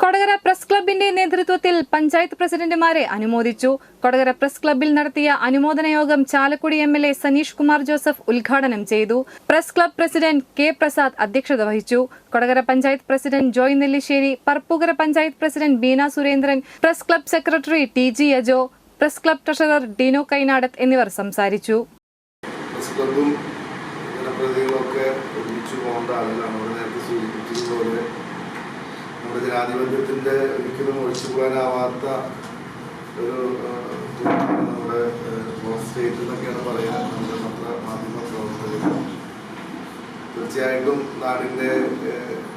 Kodakara press ക്ലബിന്റെ നേതൃത്വത്തിൽ പഞ്ചായത്ത് പ്രസിഡന്റുമാരെ അനുമോദിച്ചു. കൊടകര പ്രസ് ക്ലബിൽ നടത്തിയ അനുമോദന യോഗം Chalakudy M L A Saneesh Kumar Joseph ഉദ്ഘാടനം ചെയ്തു. Press club president K Prasad അധ്യക്ഷത വഹിച്ചു. Kodakara panchayat president Joy Nellissery Parappukara panchayat president Beena Surendran press club secretary T G Ajo press club treasurer Dino Kainadath എന്നിവർ സംസാരിച്ചു. Press ക്ലബും ജനപ്രതിനിധികളൊക്കെ ഒരുമിച്ച് പോകേണ്ട നേരത്തെ സൂചിപ്പിച്ചതുപോലെ ജനാധിപത്യത്തിന്റെ ഒരിക്കലും ഒഴിച്ചു ഒഴിച്ചുകൂടാനാവാത്ത ഒരു നമ്മുടെ സ്റ്റേറ്റ് എന്നൊക്കെയാണ് പറയുന്നത്. നമ്മുടെ പത്ര മാധ്യമ പ്രവർത്തകർ. തീർച്ചയായിട്ടും നാടിന്റെ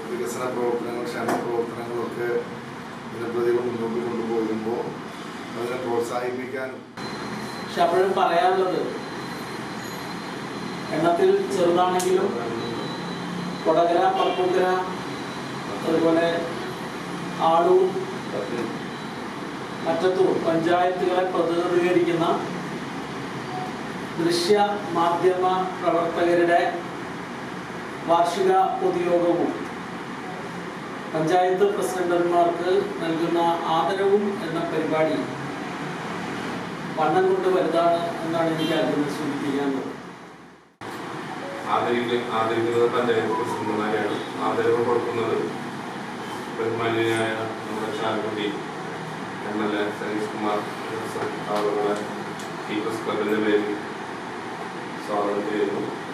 വികസന പ്രവർത്തനങ്ങൾ ക്ഷേമ പ്രവർത്തനങ്ങളൊക്കെ ജനപ്രതികൾ മുന്നോട്ട് കൊണ്ടുപോകുമ്പോൾ അതിനെ പ്രോത്സാഹിപ്പിക്കാനും പക്ഷെ അപ്പോഴും പറയാനുള്ളത് എണ്ണത്തിൽ ചെറുതാണെങ്കിലും കൊടകര പറപ്പൂക്കര അതുപോലെ ആളൂർ മറ്റത്തൂർ പഞ്ചായത്തുകളെ പ്രതിനിധീകരിക്കുന്ന ദൃശ്യ മാധ്യമ പ്രവർത്തകരുടെ വാർഷിക പൊതുയോഗവും പഞ്ചായത്ത് പ്രസിഡന്റുമാർക്ക് നൽകുന്ന ആദരവും എന്ന പരിപാടി വണ്ണം കൊണ്ട് വലുതാണ് എന്നാണ് എനിക്ക് അതിന് സൂചിപ്പിക്കാനുള്ളത്. ആദരിക്ക ആദരിക്കുന്നത് പഞ്ചായത്ത് പ്രസിഡന്റുമാരെയാണ് ആദരവ് കൊടുക്കുന്നത് ബഹുമാന്യനായ നമ്മുടെ Chalakudy M L A Saneesh Kumar അവരുടെ ഈ ക്ലബിന്റെ പേരിൽ സ്വാഗതം ചെയ്യുന്നു.